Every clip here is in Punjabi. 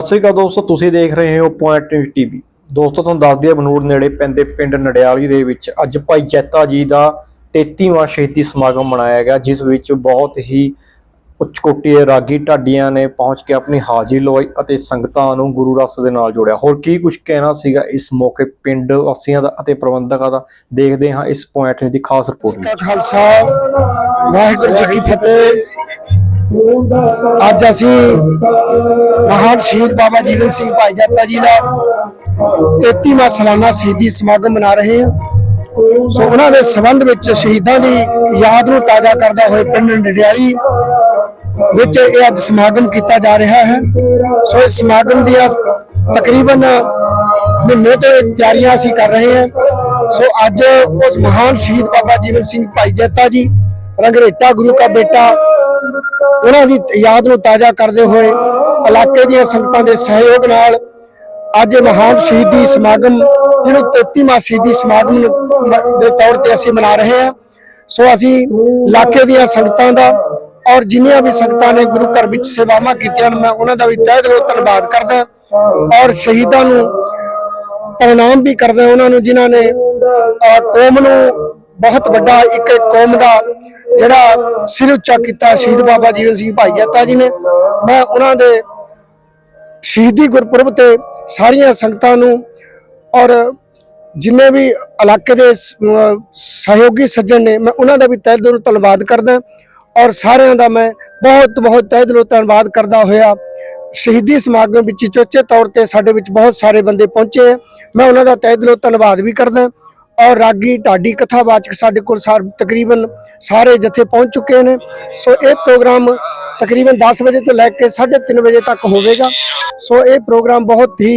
ਸਤਿ ਸ਼੍ਰੀ ਅਕਾਲ ਦੋਸਤੋ, ਤੁਸੀਂ ਦੇਖ ਰਹੇ ਹੋ ਪੁਆਇੰਟ ਟੀਵੀ ਦੋਸਤੋ, ਤੁਹਾਨੂੰ ਦੱਸ ਦਈਏ, ਬਨੂੜ ਨੇੜੇ ਪੈਂਦੇ ਪਿੰਡ ਨੜਿਆਲੀ ਦੇ ਵਿੱਚ ਅੱਜ ਭਾਈ ਜੈਤਾ ਜੀ ਦਾ 33ਵਾਂ ਸ਼ਹੀਦੀ ਸਮਾਗਮ ਮਨਾਇਆ ਗਿਆ, ਜਿਸ ਵਿੱਚ ਬਹੁਤ ਹੀ ਉੱਚ ਕੋਟੀ ਦੇ ਰਾਗੀ ਢਾਡੀਆਂ ਨੇ ਪਹੁੰਚ ਕੇ ਆਪਣੀ ਹਾਜ਼ਰੀ ਲਵਾਈ ਅਤੇ ਸੰਗਤਾਂ ਨੂੰ ਗੁਰੂ ਰਸ ਦੇ ਨਾਲ ਜੋੜਿਆ। ਹੋਰ ਕੀ ਕੁਝ ਕਹਿਣਾ ਸੀਗਾ ਇਸ ਮੌਕੇ ਪਿੰਡ ਵਾਸੀਆਂ ਦਾ ਅਤੇ ਪ੍ਰਬੰਧਕਾਂ ਦਾ? ਦੇਖਦੇ ਹਾਂ ਇਸ ਪੁਆਇੰਟ ਦੀ ਖਾਸ ਰਿਪੋਰਟ। ਖਾਲਸਾ। ਵਾਹਿਗੁਰੂ ਜੀ ਕੀ ਫਤਿਹ। ਅੱਜ ਅਸੀਂ ਮਹਾਨ ਸ਼ਹੀਦ ਬਾਬਾ ਜੀਵਨ ਸਿੰਘ ਭਾਈ ਜੱਤਾ ਜੀ ਦਾ 33ਵਾਂ ਸਾਲਾਨਾ ਸ਼ਹੀਦੀ ਸਮਾਗਮ ਮਨਾ ਰਹੇ ਹਾਂ। ਸੋ ਉਹਨਾਂ ਦੇ ਸੰਬੰਧ ਵਿੱਚ ਸ਼ਹੀਦਾਂ ਦੀ ਯਾਦ ਨੂੰ ਤਾਜ਼ਾ ਕਰਦਾ ਹੋਏ ਪਿੰਡ ਨਡਿਆਲੀ ਵਿੱਚ ਇਹ ਅੱਜ ਸਮਾਗਮ ਕੀਤਾ ਜਾ ਰਿਹਾ ਹੈ। ਸੋ ਇਸ ਸਮਾਗਮ ਦੀਆਂ ਤਕਰੀਬਨ ਮਹੀਨੇ ਤੋਂ ਤਿਆਰੀਆਂ ਅਸੀਂ ਕਰ ਰਹੇ ਹਾਂ। ਸੋ ਅੱਜ ਉਸ ਮਹਾਨ ਸ਼ਹੀਦ ਬਾਬਾ ਜੀਵਨ ਸਿੰਘ ਭਾਈ ਜੱਤਾ ਜੀ, ਰੰਗਰੇਟਾ ਗੁਰੂ ਕਾ ਬੇਟਾ ਉਹਨਾਂ ਦੀ ਯਾਦ ਨੂੰ ਤਾਜ਼ਾ ਕਰਦੇ ਹੋਏ ਇਲਾਕੇ ਦੀਆਂ ਸੰਗਤਾਂ ਦੇ ਸਹਿਯੋਗ ਨਾਲ ਅੱਜ ਮਹਾਨ ਸ਼ਹੀਦੀ ਸਮਾਗਮ ਜਿਹਨੂੰ 33ਵਾਂ ਸ਼ਹੀਦੀ ਸਮਾਗਮ ਦੇ ਤੌਰ ਤੇ ਅਸੀਂ ਮਨਾ ਰਹੇ ਹਾਂ। ਸੋ ਅਸੀਂ ਇਲਾਕੇ ਦੀਆਂ ਸੰਗਤਾਂ ਦਾ ਔਰ ਜਿੰਨੀਆਂ ਵੀ ਸੰਗਤਾਂ ਨੇ ਗੁਰੂ ਘਰ ਵਿੱਚ ਸੇਵਾਵਾਂ ਕੀਤੀਆਂ ਹਨ ਮੈਂ ਉਹਨਾਂ ਦਾ ਵੀ ਤਹਿ ਦਿਲੋਂ ਧੰਨਵਾਦ ਕਰਦਾ ਔਰ ਸ਼ਹੀਦਾਂ ਨੂੰ ਪ੍ਰਣਾਮ ਵੀ ਕਰਦਾ ਉਹਨਾਂ ਨੂੰ ਜਿਨ੍ਹਾਂ ਨੇ ਅਹ, ਕੌਮ ਨੂੰ ਬਹੁਤ ਵੱਡਾ ਇੱਕ ਕੌਮ ਦਾ ਜਿਹੜਾ ਸਿਰ ਉੱਚਾ ਕੀਤਾ ਸ਼ਹੀਦ ਬਾਬਾ ਜੀਵਨ ਸਿੰਘ ਭਾਈ ਜੱਤਾ ਜੀ ਨੇ, ਮੈਂ ਉਹਨਾਂ ਦੇ ਸ਼ਹੀਦੀ ਗੁਰਪੁਰਬ ਤੇ ਸਾਰੀਆਂ ਸੰਗਤਾਂ ਨੂੰ ਔਰ ਜਿੰਨੇ ਵੀ ਇਲਾਕੇ ਦੇ ਸਹਿਯੋਗੀ ਸੱਜਣ ਨੇ, ਮੈਂ ਉਹਨਾਂ ਦਾ ਵੀ ਤਹਿ ਦਿਲੋਂ ਧੰਨਵਾਦ ਕਰਦਾ ਔਰ ਸਾਰਿਆਂ ਦਾ ਮੈਂ ਬਹੁਤ ਬਹੁਤ ਤਹਿ ਦਿਲੋਂ ਧੰਨਵਾਦ ਕਰਦਾ ਹੋਇਆ ਸ਼ਹੀਦੀ ਸਮਾਗਮ ਵਿੱਚ ਚੋਚੇ ਤੌਰ ਤੇ ਸਾਡੇ ਵਿੱਚ ਬਹੁਤ ਸਾਰੇ ਬੰਦੇ ਪਹੁੰਚੇ ਹੈ ਮੈਂ ਉਹਨਾਂ ਦਾ ਤਹਿ ਦਿਲੋਂ ਧੰਨਵਾਦ ਵੀ ਕਰਦਾ ਔਰ ਰਾਗੀ ਢਾਡੀ ਕਥਾਵਾਚਕ ਸਾਡੇ ਕੋਲ ਸਾਰ ਤਕਰੀਬਨ ਸਾਰੇ ਜਥੇ ਪਹੁੰਚ ਚੁੱਕੇ ਨੇ। ਸੋ ਇਹ ਪ੍ਰੋਗਰਾਮ ਤਕਰੀਬਨ 10 ਵਜੇ ਤੋਂ ਲੈ ਕੇ 3:30 ਵਜੇ ਤੱਕ ਹੋਵੇਗਾ। ਸੋ ਇਹ ਪ੍ਰੋਗਰਾਮ ਬਹੁਤ ਹੀ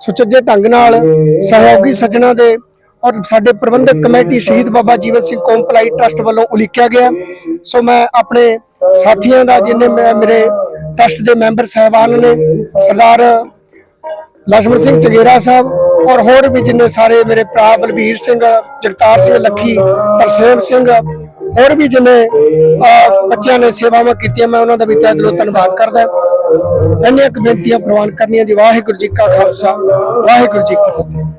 ਸੁਚੱਜੇ ਢੰਗ ਨਾਲ ਸਹਿਯੋਗੀ ਸੱਜਣਾ ਦੇ ਔਰ ਸਾਡੇ ਪ੍ਰਬੰਧਕ ਕਮੇਟੀ ਸ਼ਹੀਦ ਬਾਬਾ ਜੀਵਨ ਸਿੰਘ ਕੰਪਲਾਈ ਟਰਸਟ ਵੱਲੋਂ ਉਲੀਕਿਆ ਗਿਆ। ਸੋ ਮੈਂ ਆਪਣੇ ਸਾਥੀਆਂ ਦਾ ਜਿਨੇ ਮੇਰੇ ਟਰਸਟ ਦੇ ਮੈਂਬਰ ਸਹਿਬਾਨ ਨੇ, ਸਰਦਾਰ ਲਸ਼ਮਣ ਸਿੰਘ ਚਗੇਰਾ ਸਾਹਿਬ ਔਰ ਹੋਰ ਵੀ ਜਿੰਨੇ ਸਾਰੇ ਮੇਰੇ ਭਰਾ ਬਲਬੀਰ ਸਿੰਘ, ਜਗਤਾਰ ਸਿੰਘ, ਲੱਖੀ, ਤਰਸੇਮ ਸਿੰਘ, ਹੋਰ ਵੀ ਜਿੰਨੇ ਬੱਚਿਆਂ ਨੇ ਸੇਵਾਵਾਂ ਕੀਤੀਆਂ, ਮੈਂ ਉਹਨਾਂ ਦਾ ਵੀ ਤਹਿ ਦਿਲੋਂ ਧੰਨਵਾਦ ਕਰਦਾ। ਇੰਨੀਆਂ ਕੁ ਬੇਨਤੀਆਂ ਪ੍ਰਵਾਨ ਕਰਨੀਆਂ ਜੀ। ਵਾਹਿਗੁਰੂ ਜੀ ਕਾ ਖਾਲਸਾ, ਵਾਹਿਗੁਰੂ ਜੀ ਕੀ ਫਤਿਹ।